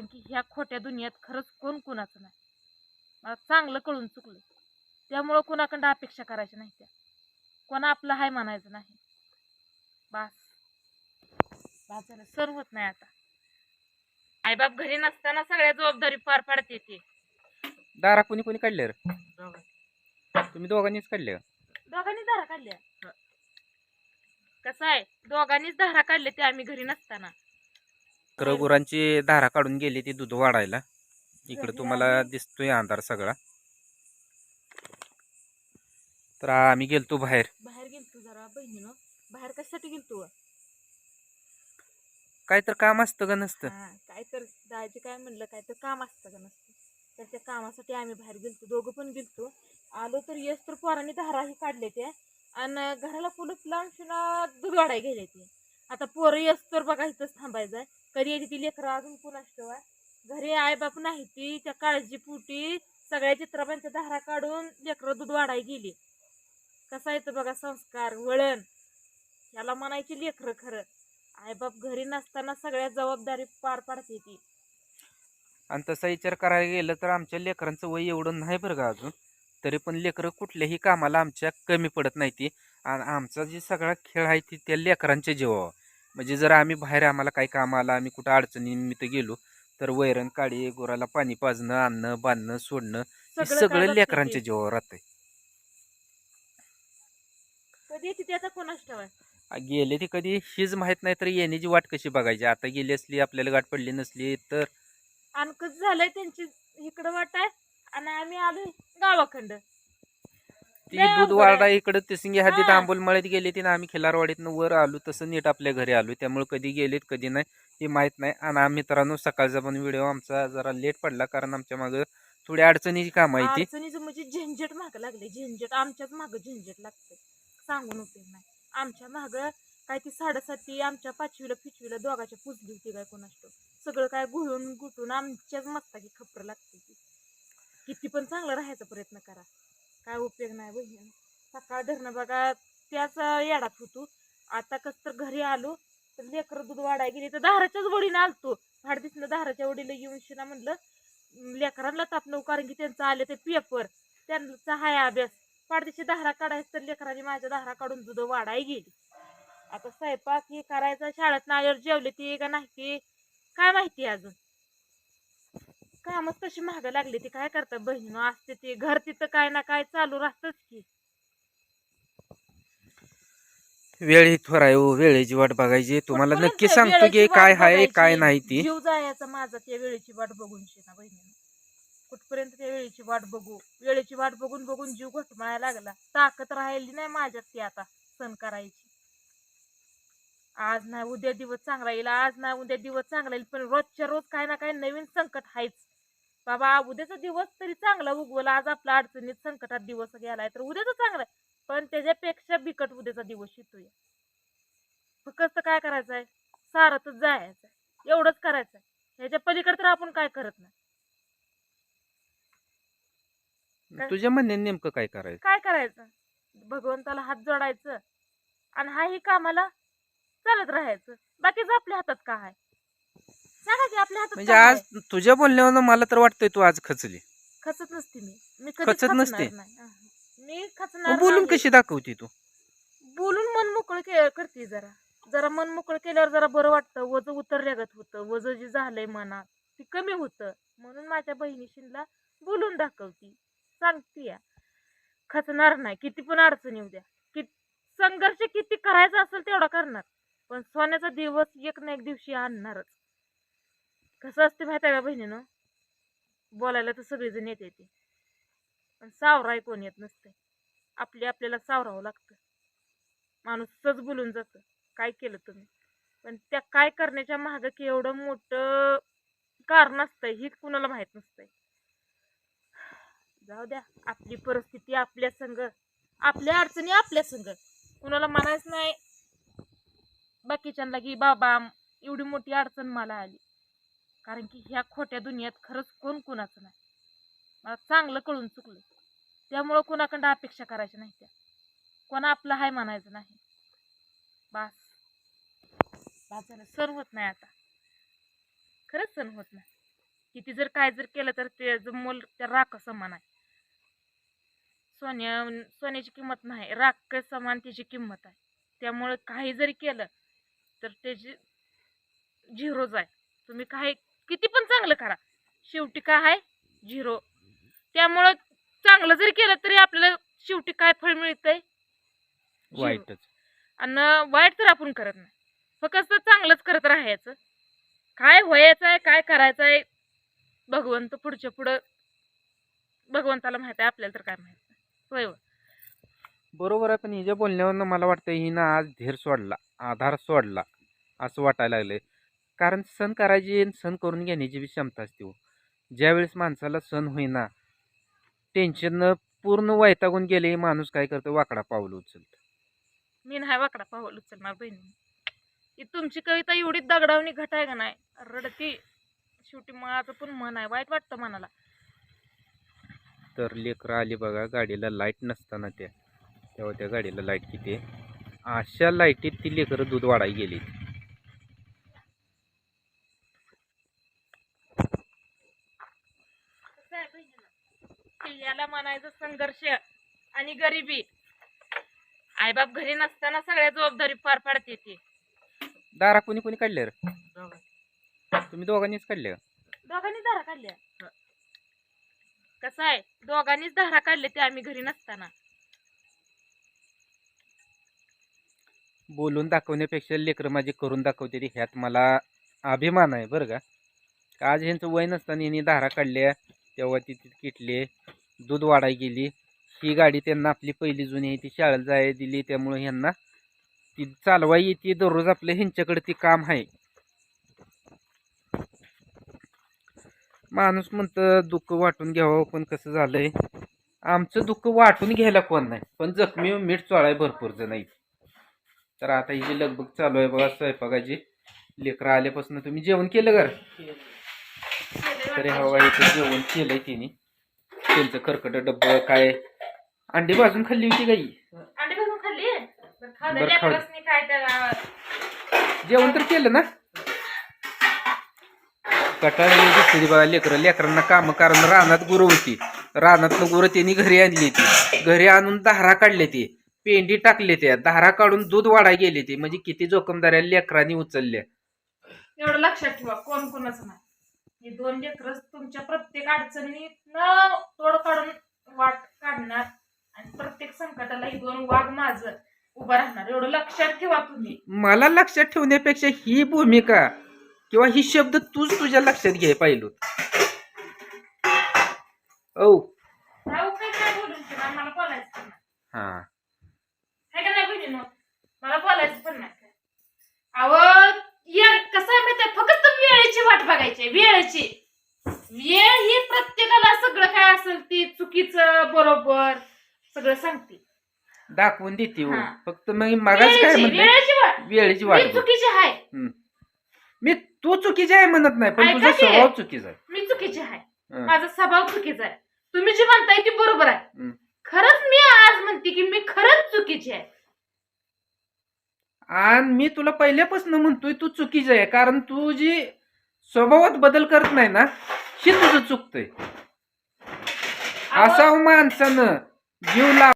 कारण की ह्या खोट्या दुनियात खरंच कोण कुणाचं नाही. मला चांगलं कळून चुकलं. त्यामुळं कुणाकडं अपेक्षा करायच्या नाही त्या. कोणा आपलं हाय म्हणायचं नाही. बास. झालं सर होत नाही आता. आईबाप घरी नसताना सगळ्या जबाबदारी पार पाडते ते. दारा कोणी कोणी काढले रे? तुम्ही दोघांनीच काढले का? दोघांनीच धारा काढल्या. कसं आहे? दोघांनीच धारा काढले ते आम्ही घरी नसताना. तर गुरांची धारा काढून गेली ती दूध वाढायला. इकडे तुम्हाला दिसतोय अंधार सगळा. तर आम्ही गेलतो बाहेर. बाहेर गेलतो जरा बहिणीनं. बाहेर कशासाठी गेलतो? काय तर काम असतं का नसतं. काय तर दाजी काय म्हणलं काय तर काम असतं का नसतं. तर त्या कामासाठी आम्ही बाहेर गेलतो दोघं पण गेलतो. आलो तर येस तर पोरांनी धाराही काढले ते आणि घराला कुलूप लावून दूध वाढाय गेले ते. आता पोरं येस तर बघा इथंच थांबायचं कधी येते ती लेकरं अजून कुणाच ठेवा घरी आई बाप नाही ती त्या काळजीपुटी सगळ्या चित्रपांच्या धारा काढून लेकरं दूध वाढाय गेली. कसा येतं बघा संस्कार वळण. याला म्हणायची लेकरं खरं. आईबाप घरी नसताना सगळ्या जबाबदारी पार पाडते ती. आणि तसा विचार करायला गेलं तर आमच्या लेकरांचं वय एवढं नाही बरं का अजून? तरी पण लेकरं कुठल्याही कामाला आमच्या कमी पडत नाही ती. आणि आमचा जे सगळा खेळ आहे ती त्या लेकरांच्या जीवावर. म्हणजे जर आम्ही बाहेर आम्हाला काही काम आलं आम्ही कुठं अडचणीनिमित्त गेलो तर वैरण काढी गुराला पाणी पाजणं आणणं बांधणं सोडणं हे सगळं लेकरांच्या. जीवावर राहतंय. कधी येते ते आता कोणाच ठेवाय? गेले ती कधी? हीच माहीत नाही तर येण्याची वाट कशी बघायची? आता गेली असली आपल्याला गाठ पडली नसली तर? आणि कसं झालंय त्यांची इकडं वाट आहे? आणि आम्ही आलोय गावाखंड ती दूध आहे. इकडं तिसंगी हद्दीत हा. आंबोलमळ्यात गेली ती आम्ही खिलारवाडीतनं वर आलो तसं नीट आपल्या घरी आलो. त्यामुळे कधी गेलेत कधी नाही हे माहीत नाही. आणि आम्ही मित्रांनो सकाळचा पण व्हिडिओ आमचा जरा लेट पडला कारण आमच्या मागं थोडी अडचणीची काम आहे ती. अडचणीचं म्हणजे झंझट माग लागले झंझट. आमच्याच माग झंझट लागते सांगून उपयोग नाही. आमच्या माग काय ती साडेसाती आमच्या पाचवीला पिचवीला दोघाच्या पुजली होती काय कोणाच सगळं काय गुळून गुटून आमच्याच मस्ताकी खपर लागते ती. किती पण चांगलं राहायचा प्रयत्न करा. काय उपयोग नाही बहिणी सकाळ धरणं बघा त्याच येडात होतो. आता कस तर घरी आलो तर लेकरं दूध वाढाय गेली तर दाराच्याच वडीनं आलतो. भाडदिसनं दाराच्या वडीला येऊन शिना म्हणलं लेकरांना ताप कारण की त्यांचं आले ते पेपर. त्यांचा हाय अभ्यास. पाडदिशी धारा काढायचं तर लेकरांनी माझ्या धारा काढून दूध वाढाय गेली. आता स्वयंपाक हे करायचा शाळेत नायर जेवले ते का नाही ते काय माहिती अजून. कामच तशी महाग लागली ते? काय करतात बहिणीनं असते ते. घर तिथं काय ना काय चालू राहतच की. वेळ थोर आहे हो, वेळेची वाट बघायची. तुम्हाला नक्की सांगतो की वेळेची काय वाट आहे बघायची? काय नाही ती. जीव जायचा माझा त्या वेळेची वाट बघून शिना बहिणीनं कुठपर्यंत त्या वेळेची वाट बघू? वेळेची वाट बघून बघून जीव घटमाळायला लागला. ताकद राहिली नाही माझ्यात ती आता सण करायची. आज नाही उद्या दिवस चांगला येईल. आज नाही उद्या दिवस चांगला येईल. पण रोजच्या रोज काय ना काय नवीन संकट आहेच बाबा उद्याचा दिवस तरी चांगला उगवला. आज आपला अडचणीत संकटात दिवस गेलाय तर उद्याचा चांगला. पण त्याच्यापेक्षा बिकट उद्याचा दिवस येतोय. फक्त काय करायचं आहे सारतच जायचं एवढंच करायचं आहे ह्याच्या पलीकडे तर आपण काय करत नाही? तुझ्या म्हणणे नेमकं काय करायचं? काय करायचं? भगवंताला हात जोडायचं. आणि हाही कामाला चालत राहायचं. बाकीच आपल्या हातात काय आहे सांगा की आपल्या हातात म्हणजे काय आज आहे? तुझ्या बोलण्यावर मला तर वाटतंय तू आज खचली. खचत नसते मी. मी कधी खचत खचणार नसते? नाही. मी मग खचणार बोलून नाही. कशी दाखवते तू? बोलून मन मोकळं के करते जरा. जरा मन मोकळं केल्यावर जरा बरं वाटतं. वज उतरल्यागत होतं. वज जे झालंय मनात ते कमी होतं. म्हणून माझ्या बहिणीशीला बोलून दाखवती. सांगते या. खचणार नाही. किती पण अडचण येऊ द्या. कि संघर्ष किती करायचा असेल तेवढा करणार. पण सोन्याचा दिवस एक ना एक दिवशी आणणारच. कसं असते माहिती आहे का बहिणीनं? बोलायला तर सगळेजण येते ते. पण सावराय कोण येत नसते. आपली आपल्याला सावरावं लागतं. माणूस सहज बोलून जातं. काय केलं तुम्ही? पण त्या काय करण्याच्या मागं की एवढं मोठं कारण असतंय हे कुणाला माहीत नसतंय. जाऊ द्या. आपली परिस्थिती आपल्या संग आपल्या अडचणी आपल्या संग कुणाला म्हणायच नाही. बाकीच्यांना की बाबा एवढी मोठी अडचण मला आली. कारण की ह्या खोट्या दुनियात खरंच कोण कुणाचं नाही. मला चांगलं कळून चुकलं. त्यामुळं कुणाकडं अपेक्षा करायची नाही त्या. कोणा आपलं हाय म्हणायचं नाही. बास. बास झालं सण होत नाही आता. खरंच सण होत नाही. किती जर काय जर केलं तर त्याचं मोल त्या राख समान आहे. सोन्या सोन्याची किंमत नाही. राख समान त्याची किंमत आहे. त्यामुळे काही जरी केलं तर त्याची झिरोज आहे. तुम्ही काही किती पण चांगलं करा. शेवटी काय आहे? झिरो. त्यामुळं चांगलं जरी केलं तरी आपल्याला शेवटी काय फळ मिळतंय. वाईटच. आणि वाईट तर आपण करत नाही. फक्त चांगलंच करत राहायचं. काय व्हायचं आहे काय करायचं आहे भगवंत पुढच्या पुढं भगवंताला माहीत आहे आपल्याला तर काय माहीत नाही. होय. बरोबर आहे पण हिच्या बोलण्यावरनं मला वाटतं हिनं आज धीर सोडला आधार सोडला असं वाटायला लागलंय. कारण सण करायची सण करून घेण्याची बी क्षमता असते हो. ज्यावेळेस माणसाला सण होईना टेन्शननं पूर्ण वैतागून गेले माणूस काय करतो? वाकडा पाऊल उचलतं. मी नाही वाकडा पाऊल उचलणार बहिणी. ही तुमची कविता एवढी दगडावणी घट आहे का नाही? रडती. शेवटी माझं पण मन आहे वाईट वाटतं मनाला. तर लेकरं आली बघा गाडीला लाइट नसताना त्या तेव्हा त्या गाडीला लाइट किती? अशा लाईटीत ती लेकरं दूध वाढायला गेली कसं आहे की याला म्हणायचं संघर्ष आणि गरिबी. आईबाप घरी नसताना सगळ्या जबाबदारी पार पाडते ती. दारा कोणी कोणी काढले रे? तुम्ही दोघांनीच काढले? दोघांनी धारा काढल्या. कसं आहे? दोघांनीच धारा काढले ते आम्ही घरी नसताना. बोलून दाखवण्यापेक्षा लेकरं माझी करून दाखवते ती. ह्यात मला अभिमान आहे बरं का. आज ह्यांचं वय नसताना यांनी धारा काढल्या तेव्हा ती तिथे किटले. दूध वाढाय गेली. ही गाडी त्यांना आपली पहिली जुनी आहे ती शाळेला जाय दिली त्यामुळे ह्यांना ती चालवाय येते दररोज आपलं ह्यांच्याकडे ती काम आहे. माणूस म्हणतं दुःख वाटून घ्यावं पण कसं झालंय? आमचं दुःख वाटून घ्यायला कोण नाही पण जखमी मीठ चोळाय भरपूर जण आहेत. तर आता ही जी लगबग चालू आहे बघा स्वयंपाकाची लेकरं आल्यापासून तुम्ही जेवण केलं घर तरी हवा इथं जेवण केलंय तिने. त्यांचं करकट डब्ब काय? अंडी भाजून खाल्ली होती गाई अंडी भाजून खाल्ली? बरं खाऊ दे बरं, खाऊ दे. लेकरासनी काय त्या जेवण तर केलं ना? कटाळी दिसते बघा लेकरं लेकरांना काम कारण रानात गुरं होती. रानातलं गुरं त्यांनी घरी आणली ती घरी आणून धारा काढले ती. पेंडी टाकले त्या. धारा काढून दूध वाढाय गेले ती. म्हणजे किती जोखमदाऱ्या लेकरांनी उचलल्या. एवढं लक्षात ठेवा कोण कोणाचं नाही. हे दोन लेकरं तुमच्या प्रत्येक अडचणीतनं तोड काढून वाट काढणार आणि प्रत्येक संकटाला ही दोन वाघ माझं उभं राहणार. एवढं लक्षात ठेवा तुम्ही. मला लक्षात ठेवण्यापेक्षा ही भूमिका किंवा ही शब्द तूच तुझ्या लक्षात घे पाहिलं औ. राहू काय काय बोलून मला बोलायचं नाही. हा आहे का नाही बहिणीनो मला बोलायचं पण नाही अहो या कसं आहे माहितीये फक्त वेळेची वाट बघायची वेळेची वेळ ही प्रत्येकाला सगळं काय असेल ती चुकीचं बरोबर सगळं सांगते दाखवून देते हो हा. फक्त मग मगाच काय वेळेची म्हणते वेळेची वाट वेळेची वाट मी बघ. चुकीची आहे हम्म. मी तू चुकीची आहे म्हणत नाही पण ऐका तुझा की. स्वभाव चुकीचा आहे मी चुकीची आहे हं. माझा स्वभाव चुकीचा आहे तुम्ही जे म्हणताय ती बरोबर आहे. खरंच मी आज म्हणते की मी खरंच चुकीची आहे आणि मी तुला पहिल्यापासून म्हणतोय तू चुकीची आहे कारण तू जी स्वभावात बदल करत नाही ना हे तुझं चुकतंय. अहो, असा माणसानं जीव लाव